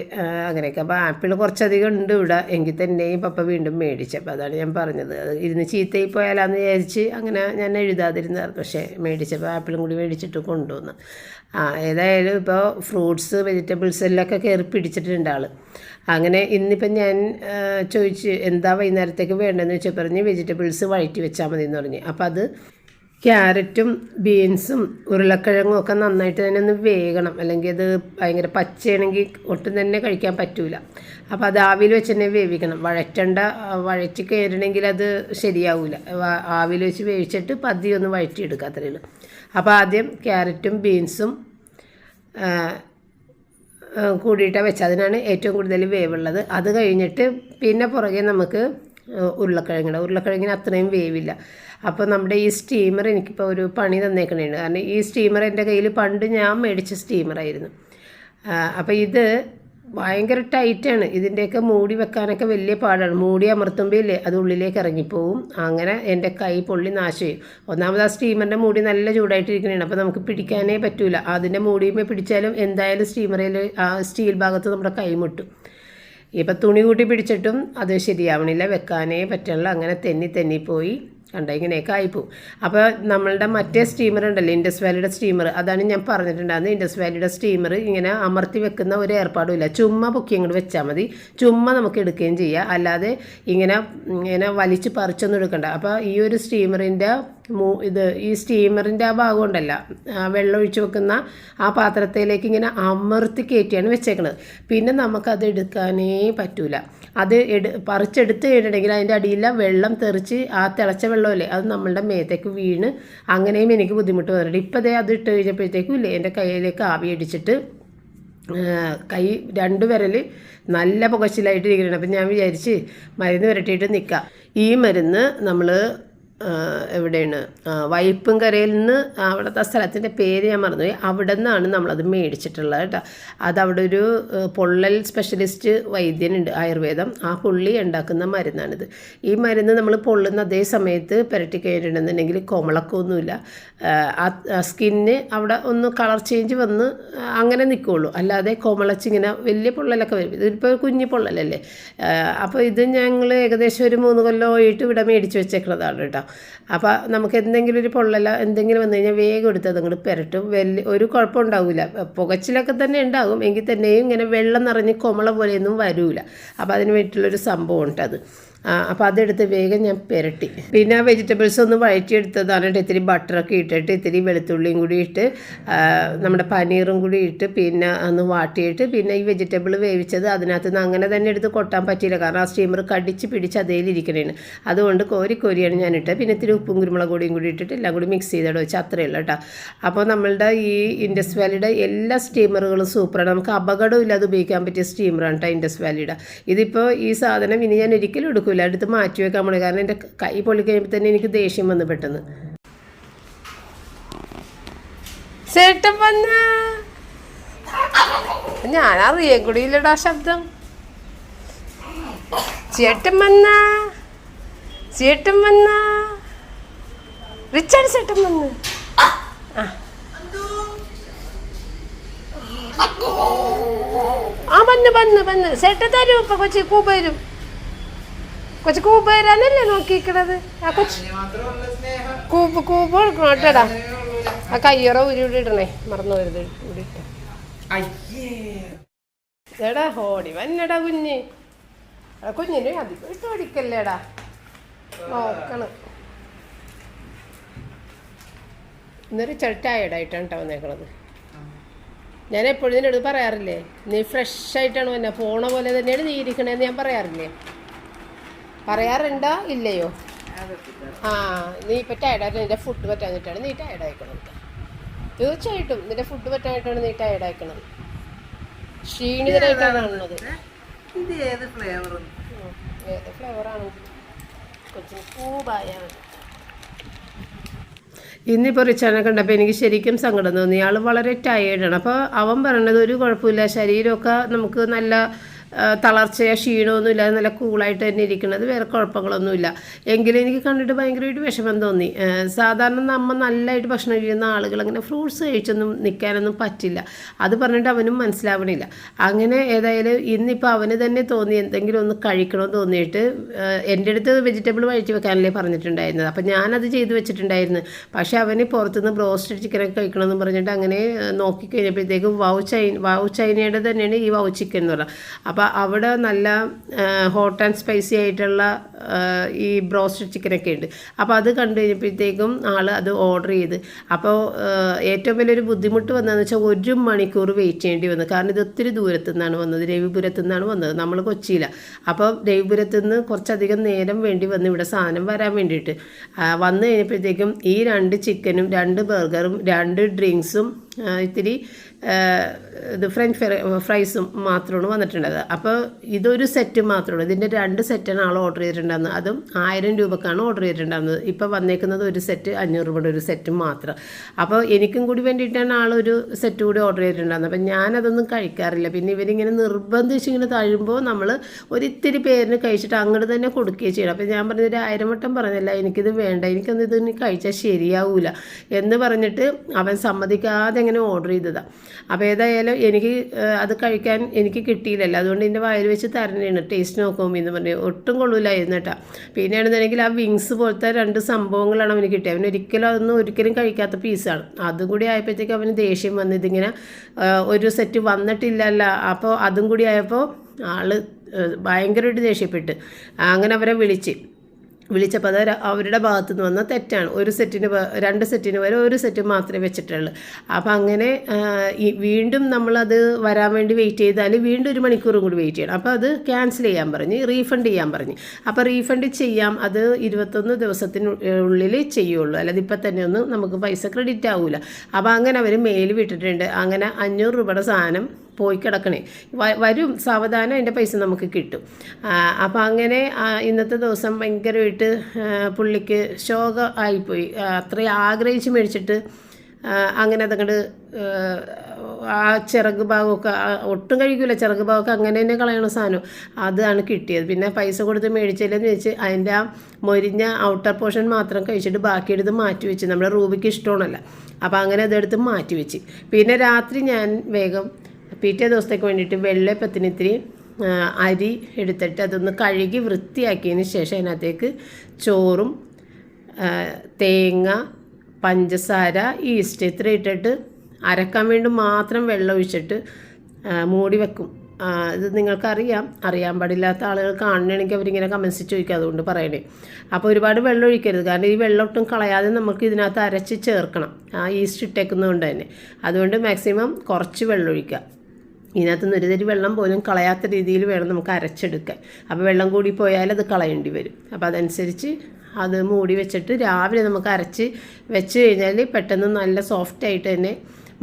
അങ്ങനെയൊക്കെ. അപ്പോൾ ആപ്പിൾ കുറച്ചധികം ഉണ്ട് ഇവിടെ. എങ്കിൽ തന്നെയും പപ്പ വീണ്ടും മേടിച്ചു. അപ്പോൾ അതാണ് ഞാൻ പറഞ്ഞത്. അത് ഇരുന്ന് ചീത്തയിൽ പോയാലാന്ന് വിചാരിച്ച് അങ്ങനെ ഞാൻ എഴുതാതിരുന്നായിരുന്നു പക്ഷേ മേടിച്ചപ്പോൾ ആപ്പിളും കൂടി മേടിച്ചിട്ട് കൊണ്ടുവന്നു. ആ ഏതായാലും ഇപ്പോൾ ഫ്രൂട്ട്സ് വെജിറ്റബിൾസ് എല്ലാം കയറി പിടിച്ചിട്ടുണ്ട് ആൾ അങ്ങനെ ഇന്നിപ്പം ഞാൻ ചോദിച്ച് എന്താ വൈകുന്നേരത്തേക്ക് വേണ്ടതെന്ന് വെച്ചാൽ പറഞ്ഞ് വെജിറ്റബിൾസ് വഴറ്റി വെച്ചാൽ മതി എന്ന് പറഞ്ഞ്. അപ്പോൾ അത് ക്യാരറ്റും ബീൻസും ഉരുളക്കിഴങ്ങും ഒക്കെ നന്നായിട്ട് തന്നെ ഒന്ന് വേകണം. അല്ലെങ്കിൽ അത് ഭയങ്കര പച്ചയാണെങ്കിൽ ഒട്ടും തന്നെ കഴിക്കാൻ പറ്റൂല. അപ്പോൾ അത് ആവിയിൽ വെച്ച് തന്നെ വേവിക്കണം. വഴറ്റണ്ട വഴറ്റ് കയറണമെങ്കിൽ അത് ശരിയാവില്ല ആവിയിൽ വെച്ച് വേവിച്ചിട്ട് പതി ഒന്ന് വഴറ്റിയെടുക്കുക അത്രയേ ഉള്ളൂ. അപ്പോൾ ആദ്യം ക്യാരറ്റും ബീൻസും കൂടിയിട്ടാണ് വെച്ചത്. അതിനാണ് ഏറ്റവും കൂടുതൽ വേവുള്ളത്. അത് കഴിഞ്ഞിട്ട് പിന്നെ പുറകെ നമുക്ക് ഉരുളക്കിഴങ്ങിടാം ഉരുളക്കിഴങ്ങിന് അത്രയും വേവില്ല. അപ്പോൾ നമ്മുടെ ഈ സ്റ്റീമർ എനിക്കിപ്പോൾ ഒരു പണി തന്നേക്കണേണ് കാരണം ഈ സ്റ്റീമർ എന്റെ കയ്യിൽ പണ്ട് ഞാൻ മേടിച്ച സ്റ്റീമറായിരുന്നു അപ്പോൾ ഇത് ഭയങ്കര ടൈറ്റാണ് ഇതിന്റെയൊക്കെ മൂടി വെക്കാനൊക്കെ വലിയ പാടാണ്. മൂടി അമർത്തുമ്പോൾ ഇല്ലേ അത് ഉള്ളിലേക്ക് ഇറങ്ങിപ്പോവും. അങ്ങനെ എന്റെ കൈ പൊള്ളി ചെയ്യും ഒന്നാമത് ആ സ്റ്റീമറിന്റെ മൂടി നല്ല ചൂടായിട്ടിരിക്കണേണ്. അപ്പോൾ നമുക്ക് പിടിക്കാനേ പറ്റൂല. അതിന്റെ മൂടിയുമ്പോൾ പിടിച്ചാലും എന്തായാലും സ്റ്റീമറിൽ ആ സ്റ്റീൽ ഭാഗത്ത് നമ്മുടെ കൈ മുട്ടും. ഇപ്പം തുണി കൂട്ടി പിടിച്ചിട്ടും അത് ശരിയാവണില്ല. വെക്കാനേ പറ്റണില്ല. അങ്ങനെ തെന്നി തെന്നി പോയി കണ്ട? ഇങ്ങനെയൊക്കെ ആയിപ്പോവും. അപ്പോൾ നമ്മളുടെ മറ്റേ സ്റ്റീമർ ഉണ്ടല്ലോ ഇൻഡസ് വാലിയുടെ സ്റ്റീമർ അതാണ് ഞാൻ പറഞ്ഞിട്ടുണ്ടായിരുന്നത്. ഇൻഡസ് വാലിയുടെ സ്റ്റീമർ ഇങ്ങനെ അമർത്തി വെക്കുന്ന ഒരു ഏർപ്പാടും ഇല്ല. ചുമ്മാ പൊക്കി അങ്ങോട്ട് വെച്ചാൽ മതി. ചുമ്മാ നമുക്ക് എടുക്കുകയും ചെയ്യാം. അല്ലാതെ ഇങ്ങനെ ഇങ്ങനെ വലിച്ച് പറിച്ചൊന്നും എടുക്കണ്ട. അപ്പോൾ ഈ ഒരു സ്റ്റീമറിന്റെ മൂ ഇത് ഈ സ്റ്റീമറിന്റെ ആ ഭാഗം ഉണ്ടല്ല വെള്ളം ഒഴിച്ച് വെക്കുന്ന ആ പാത്രത്തിലേക്ക് ഇങ്ങനെ അമർത്തി കയറ്റിയാണ് വെച്ചേക്കുന്നത് പിന്നെ നമുക്കത് എടുക്കാനേ പറ്റൂല. അത് എടു പറിച്ചെടുത്ത് കഴിഞ്ഞിട്ടുണ്ടെങ്കിൽ അതിന്റെ അടിയിലെ വെള്ളം തെറിച്ച് ആ തിളച്ച വെള്ളമല്ലേ അത് നമ്മളുടെ മേത്തേക്ക് വീണ് അങ്ങനെയും എനിക്ക് ബുദ്ധിമുട്ട് വന്നിട്ടുണ്ട്. ഇപ്പോൾ അതേ അത് ഇട്ട് കഴിഞ്ഞപ്പോഴത്തേക്കും ഇല്ലേ എന്റെ കയ്യിലേക്ക് ആവി അടിച്ചിട്ട് കൈ രണ്ടു വിരൽ നല്ല പുകച്ചിലായിട്ട് ഇരിക്കണം അപ്പം ഞാൻ വിചാരിച്ച് മരുന്ന് പുരട്ടിയിട്ട് നിൽക്കാം. ഈ മരുന്ന് നമ്മൾ എവിടെയാണ്? വൈപ്പും കരയിൽ നിന്ന് അവിടുത്തെ സ്ഥലത്തിന്റെ പേര് ഞാൻ മറന്നുപോയി. അവിടെ നിന്നാണ് നമ്മളത് മേടിച്ചിട്ടുള്ളത് കേട്ടോ. അതവിടെ ഒരു പൊള്ളൽ സ്പെഷ്യലിസ്റ്റ് വൈദ്യനുണ്ട് ആയുർവേദം. ആ പുള്ളി ഉണ്ടാക്കുന്ന മരുന്നാണിത്. ഈ മരുന്ന് നമ്മൾ പൊള്ളുന്ന അതേ സമയത്ത് പുരട്ടി കഴിഞ്ഞിട്ടുണ്ടെന്നുണ്ടെങ്കിൽ കൊമളക്കൊന്നുമില്ല ആ സ്കിന്ന് അവിടെ ഒന്ന് കളർ ചേഞ്ച് വന്ന് അങ്ങനെ നിൽക്കുകയുള്ളൂ അല്ലാതെ കൊമളച്ചിങ്ങനെ വലിയ പൊള്ളലൊക്കെ വരും. ഇതിപ്പോൾ കുഞ്ഞു പൊള്ളലല്ലേ? അപ്പോൾ ഇത് ഞങ്ങൾ ഏകദേശം ഒരു മൂന്ന് കൊല്ലമായിട്ട് ഇവിടെ മേടിച്ച് വെച്ചേക്കുന്നതാണ് കേട്ടോ. അപ്പോൾ നമുക്ക് എന്തെങ്കിലും ഒരു പൊള്ളല എന്തെങ്കിലും വന്നു കഴിഞ്ഞാൽ വേഗം എടുത്ത് അതങ്ങോട്ട് പുരട്ടും. വലിയ ഒരു കുഴപ്പമുണ്ടാവില്ല പുകച്ചിലൊക്കെ തന്നെ ഉണ്ടാകും. എങ്കിൽ തന്നെയും ഇങ്ങനെ വെള്ളം നിറഞ്ഞ് കൊമള പോലെയൊന്നും വരില്ല അപ്പോൾ അതിന് വേണ്ടിയിട്ടുള്ളൊരു സംഭവം ഉണ്ട് അത്. അപ്പോൾ അതെടുത്ത് വേഗം ഞാൻ പുരട്ടി. പിന്നെ ആ വെജിറ്റബിൾസ് ഒന്ന് വഴറ്റിയെടുത്തതാണ് കേട്ടോ. ഇത്തിരി ബട്ടറൊക്കെ ഇട്ടിട്ട് ഇത്തിരി വെളുത്തുള്ളിയും കൂടി ഇട്ട് നമ്മുടെ പനീറും കൂടി ഇട്ട് പിന്നെ ഒന്ന് വാട്ടിയിട്ട് പിന്നെ ഈ വെജിറ്റബിൾ വേവിച്ചത് അതിനകത്ത് നിന്ന് അങ്ങനെ തന്നെ എടുത്ത് കൊട്ടാൻ പറ്റിയില്ല. കാരണം ആ സ്റ്റീമർ കടിച്ച് പിടിച്ച് അതേലിരിക്കണേന് അതുകൊണ്ട് കോരി കോരിയാണ് ഞാൻ ഇട്ടത്. പിന്നെ ഇത്തിരി ഉപ്പും കുരുമുളക് പൊടിയും കൂടി ഇട്ടിട്ട് എല്ലാം കൂടി മിക്സ് ചെയ്തിട വെച്ചാൽ അത്രയേ ഉള്ളൂ കേട്ടോ. അപ്പോൾ നമ്മളുടെ ഈ ഇൻഡസ് വാലിയുടെ എല്ലാ സ്റ്റീമറുകളും സൂപ്പറാണ് നമുക്ക് അപകടമില്ലാതെ ഉപയോഗിക്കാൻ പറ്റിയ സ്റ്റീമറാണ് കേട്ടോ ഇൻഡസ് വാലിയുടെ ഇതിപ്പോൾ ഈ സാധനം ഇനി ഞാൻ ഒരിക്കലും എടുക്കില്ല എടുത്ത് മാറ്റി വെക്കാൻ പോണേ. കാരണം എന്റെ കൈ പൊള്ളി കഴിയുമ്പോൾ തന്നെ എനിക്ക് ദേഷ്യം വന്നു പെട്ടെന്ന്. ചേട്ടൻ അറിയാൻ കൂടിയില്ലടാ ശബ്ദം. ചേട്ടൻ വന്ന. ചേട്ടൻ വന്ന. റിച്ചാർഡ് ചേട്ടൻ വന്ന്. ആ. വന്ന് വന്ന് വന്ന്. ചേട്ടൻ തരൂ ഇപ്പൊ കൊച്ചി കൂപ്പരും കൊച്ചു നോക്കിക്കണത് ആ കൊച്ചു. കൂപ്പ് കൂപ്പ് കൊടുക്കണം കേട്ടോടാ. ആ കയ്യറ ഉരി ഇവിടെ ഇടണേ. മറന്നു വരുത് ഇവിടെ ഇട്ട. എടാ ഹോടി വന്നടാ കുഞ്ഞ്. കുഞ്ഞിന് അധികം ഇട്ട് ഓടിക്കല്ലേടാ. നോക്കണം. ഇന്നൊരു ചട്ടായടായിട്ടാണ് കേട്ടോ വന്നേക്കണത്. ഞാൻ എപ്പോഴും നിന്നോട് പറയാറില്ലേ നീ ഫ്രഷ് ആയിട്ടാണ് വന്നെ. പോണ പോലെ തന്നെയാണ് നീ ഇരിക്കണേന്ന് ഞാൻ പറയാറില്ലേ. പറയാറുണ്ടോ? ഇല്ലയോ? ആ നീ ഇപ്പം ടയർഡായിട്ട് നിന്റെ ഫുഡ് പറ്റാഞ്ഞിട്ടാണ് നീ ടയർഡ് അയക്കണത് തീർച്ചയായിട്ടും നിന്റെ ഫുഡ് പറ്റാഞ്ഞിട്ടാണ് നീ ടയർഡ് അയക്കണത് ക്ഷീണിതരായിട്ടാണ് കാണുന്നത് ഇത് ഏത് ഫ്ലേവർ ഉം. ഏത് ഫ്ലേവറാണ് കൊച്ചിന് പൂവായാൽ മതി. ഇന്നിപ്പോൾ റിച്ചാനെ കണ്ടപ്പോൾ എനിക്ക് ശരിക്കും സങ്കടം തോന്നി. ആൾ വളരെ ടയേർഡാണ് അപ്പോൾ അവൻ പറയണത് ഒരു കുഴപ്പമില്ല. ശരീരമൊക്കെ നമുക്ക് നല്ല തളർച്ചയോ ക്ഷീണമൊന്നും ഇല്ലാതെ നല്ല കൂളായിട്ട് തന്നെ ഇരിക്കുന്നത്. വേറെ കുഴപ്പങ്ങളൊന്നുമില്ല. എങ്കിലും എനിക്ക് കണ്ടിട്ട് ഭയങ്കരമായിട്ട് വിഷമം തോന്നി. സാധാരണ നമ്മൾ നല്ലതായിട്ട് ഭക്ഷണം കഴിക്കുന്ന ആളുകൾ അങ്ങനെ ഫ്രൂട്ട്സ് കഴിച്ചൊന്നും നിൽക്കാനൊന്നും പറ്റില്ല. അത് പറഞ്ഞിട്ട് അവനും മനസ്സിലാവണില്ല. അങ്ങനെ ഏതായാലും ഇന്നിപ്പോൾ അവന് തന്നെ തോന്നി എന്തെങ്കിലും ഒന്ന് കഴിക്കണമെന്ന് തോന്നിയിട്ട് എന്റെ അടുത്ത് വെജിറ്റബിൾ വഴിച്ച് വെക്കാനല്ലേ പറഞ്ഞിട്ടുണ്ടായിരുന്നത്. അപ്പം ഞാനത് ചെയ്ത് വെച്ചിട്ടുണ്ടായിരുന്നു. പക്ഷേ അവന് പുറത്തുനിന്ന് ബ്രോസ്റ്റഡ് ചിക്കനൊക്കെ കഴിക്കണമെന്ന് പറഞ്ഞിട്ട് അങ്ങനെ നോക്കി നോക്കിക്കഴിഞ്ഞപ്പോഴത്തേക്കും വൗ ചൈ വൗ ചൈനയുടെ തന്നെയാണ് ഈ വൗ ചിക്കൻ എന്ന് പറഞ്ഞാൽ അപ്പോൾ അവിടെ നല്ല ഹോട്ട് ആൻഡ് സ്പൈസി ആയിട്ടുള്ള ഈ ബ്രോസ്റ്റഡ് ചിക്കനൊക്കെ ഉണ്ട്. അപ്പോൾ അത് കണ്ടു കഴിഞ്ഞപ്പോഴത്തേക്കും ആൾ അത് ഓർഡർ ചെയ്ത്. അപ്പോൾ ഏറ്റവും വലിയൊരു ബുദ്ധിമുട്ട് വന്നതെന്ന് വെച്ചാൽ ഒരു മണിക്കൂർ വെയിറ്റ് ചെയ്യേണ്ടി വന്നു. കാരണം ഇത് ഒത്തിരി ദൂരത്തു നിന്നാണ് വന്നത്. രവിപുരത്തു നിന്നാണ് വന്നത്. നമ്മൾ കൊച്ചിയിലാണ് അപ്പോൾ രവിപുരത്തു നിന്ന് കുറച്ചധികം നേരം വേണ്ടി വന്ന് ഇവിടെ സാധനം വരാൻ വേണ്ടിയിട്ട്. വന്നു കഴിഞ്ഞപ്പോഴത്തേക്കും ഈ രണ്ട് ചിക്കനും രണ്ട് ബർഗറും രണ്ട് ഡ്രിങ്ക്സും ഇത്തിരി ഇത് ഫ്രഞ്ച് ഫ്രൈ ഫ്രൈസും മാത്രമാണ് വന്നിട്ടുള്ളത് അപ്പോൾ ഇതൊരു സെറ്റ് മാത്രമാണ്. ഇതിന്റെ രണ്ട് സെറ്റാണ് ആൾ ഓർഡർ ചെയ്തിട്ടുണ്ടായിരുന്നത്. അതും ആയിരം രൂപക്കാണ് ഓർഡർ ചെയ്തിട്ടുണ്ടായിരുന്നത്. ഇപ്പോൾ വന്നേക്കുന്നത് ഒരു സെറ്റ് അഞ്ഞൂറ് രൂപയുടെ ഒരു സെറ്റ് മാത്രം. അപ്പോൾ എനിക്കും കൂടി വേണ്ടിയിട്ടാണ് ആളൊരു സെറ്റ് കൂടി ഓർഡർ ചെയ്തിട്ടുണ്ടായിരുന്നത്. അപ്പം ഞാനതൊന്നും കഴിക്കാറില്ല. പിന്നെ ഇവരിങ്ങനെ നിർബന്ധിച്ച് ഇങ്ങനെ തഴുമ്പോൾ നമ്മൾ ഒരിത്തിരി പേരിന് കഴിച്ചിട്ട് അങ്ങോട്ട് തന്നെ കൊടുക്കുകയും ചെയ്യണം അപ്പോൾ ഞാൻ പറഞ്ഞൊരു ആയിരം വട്ടം പറഞ്ഞല്ല എനിക്കിത് വേണ്ട എനിക്കൊന്നും ഇത് കഴിച്ചാൽ ശരിയാവൂല എന്ന് പറഞ്ഞിട്ട് അവൻ സമ്മതിക്കാതെ അങ്ങനെ ഓർഡർ ചെയ്തതാണ് അപ്പോൾ ഏതായാലും എനിക്ക് അത് കഴിക്കാൻ എനിക്ക് കിട്ടിയില്ലല്ലോ. അതുകൊണ്ട് എന്റെ വായിൽ വെച്ച് തരണേണ്. ടേസ്റ്റ് നോക്കുമ്പോൾ എന്ന് പറഞ്ഞു ഒട്ടും കൊള്ളൂലായിരുന്നു കേട്ടോ. പിന്നെയാണെന്നുണ്ടെങ്കിൽ ആ വിങ്സ് പോലത്തെ രണ്ട് സംഭവങ്ങളാണ് അവന് കിട്ടിയത് അവൻ ഒരിക്കലും അതൊന്നും ഒരിക്കലും കഴിക്കാത്ത പീസാണ് അതും കൂടി ആയപ്പോഴത്തേക്ക് അവന് ദേഷ്യം വന്നു ഇതിങ്ങനെ ഒരു സെറ്റ് വന്നിട്ടില്ലല്ല. അപ്പോൾ അതും കൂടി ആയപ്പോൾ ആൾ ഭയങ്കരമായിട്ട് ദേഷ്യപ്പെട്ട്. അങ്ങനെ അവരെ വിളിച്ച്. വിളിച്ചപ്പോൾ അത് അവരുടെ ഭാഗത്തു നിന്ന് വന്ന തെറ്റാണ്. ഒരു സെറ്റിന് രണ്ട് സെറ്റിന് വരെ ഒരു സെറ്റ് മാത്രമേ വെച്ചിട്ടുള്ളൂ. അപ്പം അങ്ങനെ വീണ്ടും നമ്മളത് വരാൻ വേണ്ടി വെയിറ്റ് ചെയ്താൽ വീണ്ടും ഒരു മണിക്കൂർ കൂടി വെയിറ്റ് ചെയ്യണം. അപ്പോൾ അത് ക്യാൻസൽ ചെയ്യാൻ പറഞ്ഞ് റീഫണ്ട് ചെയ്യാൻ പറഞ്ഞ്. അപ്പോൾ റീഫണ്ട് ചെയ്യാം. അത് ഇരുപത്തൊന്ന് ദിവസത്തിനുള്ളിൽ ചെയ്യുള്ളൂ. അല്ലാതെ ഇപ്പം തന്നെ ഒന്നും നമുക്ക് പൈസ ക്രെഡിറ്റ് ആവില്ല അപ്പോൾ അങ്ങനെ അവർ മെയിൽ വിട്ടിട്ടുണ്ട്. അങ്ങനെ അഞ്ഞൂറ് രൂപയുടെ സാധനം പോയി കിടക്കണേ. വരും സാവധാനം അതിന്റെ പൈസ നമുക്ക് കിട്ടും. അപ്പം അങ്ങനെ ഇന്നത്തെ ദിവസം ഭയങ്കരമായിട്ട് പുള്ളിക്ക് ശോകം ആയിപ്പോയി. അത്രയും ആഗ്രഹിച്ച് മേടിച്ചിട്ട് അങ്ങനെ അതങ്ങോട്ട് ആ ചിറക് ഭാഗമൊക്കെ ഒട്ടും കഴിക്കില്ല ചിറക് ഭാഗമൊക്കെ അങ്ങനെ തന്നെ കളയണ സാധനം. അതാണ് കിട്ടിയത്. പിന്നെ പൈസ കൊടുത്ത് മേടിച്ചില്ലെന്ന് വെച്ച് അതിന്റെ ആ മൊരിഞ്ഞ ഔട്ടർ പോർഷൻ മാത്രം കഴിച്ചിട്ട് ബാക്കിയെടുത്ത് മാറ്റി വെച്ച്. നമ്മുടെ റൂബിക്ക് ഇഷ്ടമാണല്ലോ. അപ്പോൾ അങ്ങനെ അതെടുത്ത് മാറ്റി വെച്ച്. പിന്നെ രാത്രി ഞാൻ വേഗം പിറ്റേ ദിവസത്തേക്ക് വേണ്ടിയിട്ട് വെള്ളപ്പത്തിന് ഇത്തിരി അരി എടുത്തിട്ട് അതൊന്ന് കഴുകി വൃത്തിയാക്കിയതിന് ശേഷം അതിനകത്തേക്ക് ചോറും തേങ്ങ പഞ്ചസാര ഈസ്റ്റ് ഇത്ര ഇട്ടിട്ട് അരക്കാൻ വേണ്ടി മാത്രം വെള്ളം ഒഴിച്ചിട്ട് മൂടി വെക്കും. ഇത് നിങ്ങൾക്കറിയാം. അറിയാൻ പാടില്ലാത്ത ആളുകൾ കാണണമെങ്കിൽ അവരിങ്ങനെ കമൻസ് ചോദിക്കുക അതുകൊണ്ട് പറയണേ. അപ്പോൾ ഒരുപാട് വെള്ളം ഒഴിക്കരുത്. കാരണം ഈ വെള്ളം ഒട്ടും കളയാതെ നമുക്ക് ഇതിനകത്ത് അരച്ച് ചേർക്കണം. ആ ഈസ്റ്റ് ഇട്ടേക്കുന്നതുകൊണ്ട് തന്നെ. അതുകൊണ്ട് മാക്സിമം കുറച്ച് വെള്ളം ഒഴിക്കുക. ഇതിനകത്ത് നിന്ന് ഒരു തരി വെള്ളം പോലും കളയാത്ത രീതിയിൽ വേണം നമുക്ക് അരച്ചെടുക്കാൻ. അപ്പോൾ വെള്ളം കൂടി പോയാൽ അത് കളയേണ്ടി വരും. അപ്പോൾ അതനുസരിച്ച് അത് മൂടി വെച്ചിട്ട് രാവിലെ നമുക്ക് അരച്ച് വെച്ച് കഴിഞ്ഞാൽ പെട്ടെന്ന് നല്ല സോഫ്റ്റ് ആയിട്ട് തന്നെ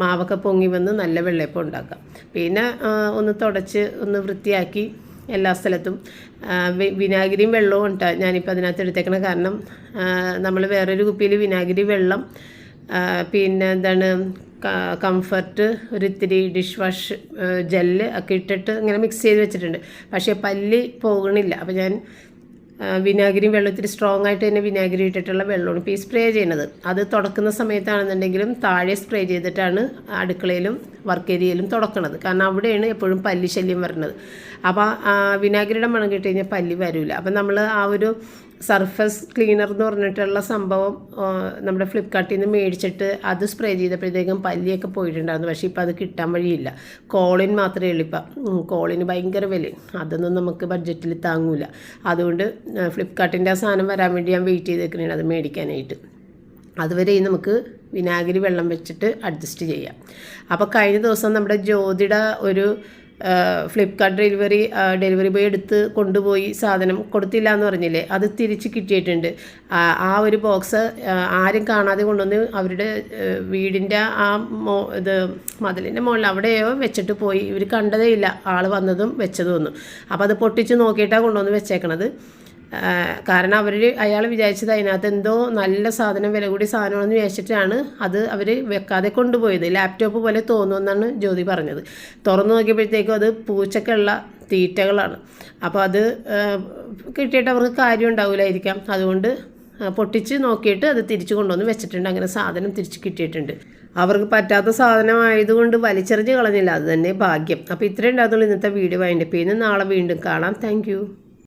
മാവൊക്കെ പൊങ്ങി വന്ന് നല്ല വെള്ളയപ്പം ഉണ്ടാക്കാം. പിന്നെ ഒന്ന് തുടച്ച് ഒന്ന് വൃത്തിയാക്കി എല്ലാ സ്ഥലത്തും വിനാഗിരിയും വെള്ളവും ഉണ്ടാകും ഞാനിപ്പോൾ അതിനകത്ത് എടുത്തേക്കണ കാരണം നമ്മൾ വേറൊരു കുപ്പിയിൽ വിനാഗിരി വെള്ളം പിന്നെ എന്താണ് കംഫർട്ട് ഒരിത്തിരി ഡിഷ് വാഷ് ജെല്ല് ഒക്കെ ഇട്ടിട്ട് ഇങ്ങനെ മിക്സ് ചെയ്ത് വെച്ചിട്ടുണ്ട്. പക്ഷേ പല്ലി പോകണില്ല. അപ്പോൾ ഞാൻ വിനാഗിരിയും വെള്ളം ഇത്തിരി സ്ട്രോങ് ആയിട്ട് തന്നെ വിനാഗിരി ഇട്ടിട്ടുള്ള വെള്ളമാണ് ഇപ്പോൾ ഈ സ്പ്രേ ചെയ്യുന്നത്. അത് തുടക്കുന്ന സമയത്താണെന്നുണ്ടെങ്കിലും താഴെ സ്പ്രേ ചെയ്തിട്ടാണ് അടുക്കളയിലും വർക്ക് ഏരിയയിലും തുടക്കണത്. കാരണം അവിടെയാണ് എപ്പോഴും പല്ലി ശല്യം വരുന്നത്. അപ്പോൾ വിനാഗിരിയുടെ മണം കിട്ടി കഴിഞ്ഞാൽ പല്ലി വരില്ല അപ്പം നമ്മൾ ആ ഒരു സർഫസ് ക്ലീനർ എന്ന് പറഞ്ഞിട്ടുള്ള സംഭവം നമ്മുടെ ഫ്ലിപ്കാർട്ടിൽ നിന്ന് മേടിച്ചിട്ട് അത് സ്പ്രേ ചെയ്തപ്പോഴത്തേക്കും പല്ലിയൊക്കെ പോയിട്ടുണ്ടായിരുന്നു. പക്ഷേ ഇപ്പോൾ അത് കിട്ടാൻ വഴിയില്ല. കോളിൻ മാത്രമേ ഉള്ളൂ ഇപ്പം. കോളിന് ഭയങ്കര വില അതൊന്നും നമുക്ക് ബഡ്ജറ്റിൽ താങ്ങൂല. അതുകൊണ്ട് ഫ്ലിപ്കാർട്ടിന്റെ ആ സാധനം വരാൻ വേണ്ടി ഞാൻ വെയിറ്റ് ചെയ്ത് വെക്കുന്നതാണ് അത് മേടിക്കാനായിട്ട്. അതുവരെ നമുക്ക് വിനാഗിരി വെള്ളം വെച്ചിട്ട് അഡ്ജസ്റ്റ് ചെയ്യാം. അപ്പോൾ കഴിഞ്ഞ ദിവസം നമ്മുടെ ജ്യോതിയുടെ ഒരു ഫ്ലിപ്കാർട്ട് ഡെലിവറി ഡെലിവറി ബോയ് എടുത്ത് കൊണ്ടുപോയി സാധനം കൊടുത്തില്ല എന്ന് പറഞ്ഞില്ലേ? അത് തിരിച്ച് കിട്ടിയിട്ടുണ്ട്. ആ, ഒരു ബോക്സ് ആരും കാണാതെ കൊണ്ടുവന്ന് അവരുടെ വീടിന്റെ ആ മോ ഇത് മതിലിന്റെ മുകളിൽ അവിടെയോ വെച്ചിട്ട് പോയി. ഇവർ കണ്ടതേ ഇല്ല. ആൾ വന്നതും വെച്ചതും ഒന്നും. അപ്പോൾ അത് പൊട്ടിച്ച് നോക്കിയിട്ടാണ് കൊണ്ടുവന്ന് വെച്ചേക്കണത്. കാരണം അവർ അയാൾ വിചാരിച്ചത് അതിനകത്ത് എന്തോ നല്ല സാധനം വില കൂടി സാധനമാണെന്ന് വിചാരിച്ചിട്ടാണ് അത് അവർ വെക്കാതെ കൊണ്ടുപോയത്. ലാപ്ടോപ്പ് പോലെ തോന്നുമെന്നാണ് ജ്യോതി പറഞ്ഞത്. തുറന്നു നോക്കിയപ്പോഴത്തേക്കും അത് പൂച്ചക്കുള്ള തീറ്റകളാണ്. അപ്പോൾ അത് കിട്ടിയിട്ട് അവർക്ക് കാര്യം ഉണ്ടാവില്ലായിരിക്കാം അതുകൊണ്ട് പൊട്ടിച്ച് നോക്കിയിട്ട് അത് തിരിച്ചു കൊണ്ടുവന്ന് വെച്ചിട്ടുണ്ട്. അങ്ങനെ സാധനം തിരിച്ച് കിട്ടിയിട്ടുണ്ട്. അവർക്ക് പറ്റാത്ത സാധനമായതുകൊണ്ട് വലിച്ചെറിഞ്ഞ് കളഞ്ഞില്ല. അത് തന്നെ ഭാഗ്യം. അപ്പോൾ ഇത്രയും ഉണ്ടാകുന്നുള്ളൂ ഇന്നത്തെ വീഡിയോ. വൈൻഡപ്പ് ചെയ്യുന്നത് നാളെ വീണ്ടും കാണാം. താങ്ക്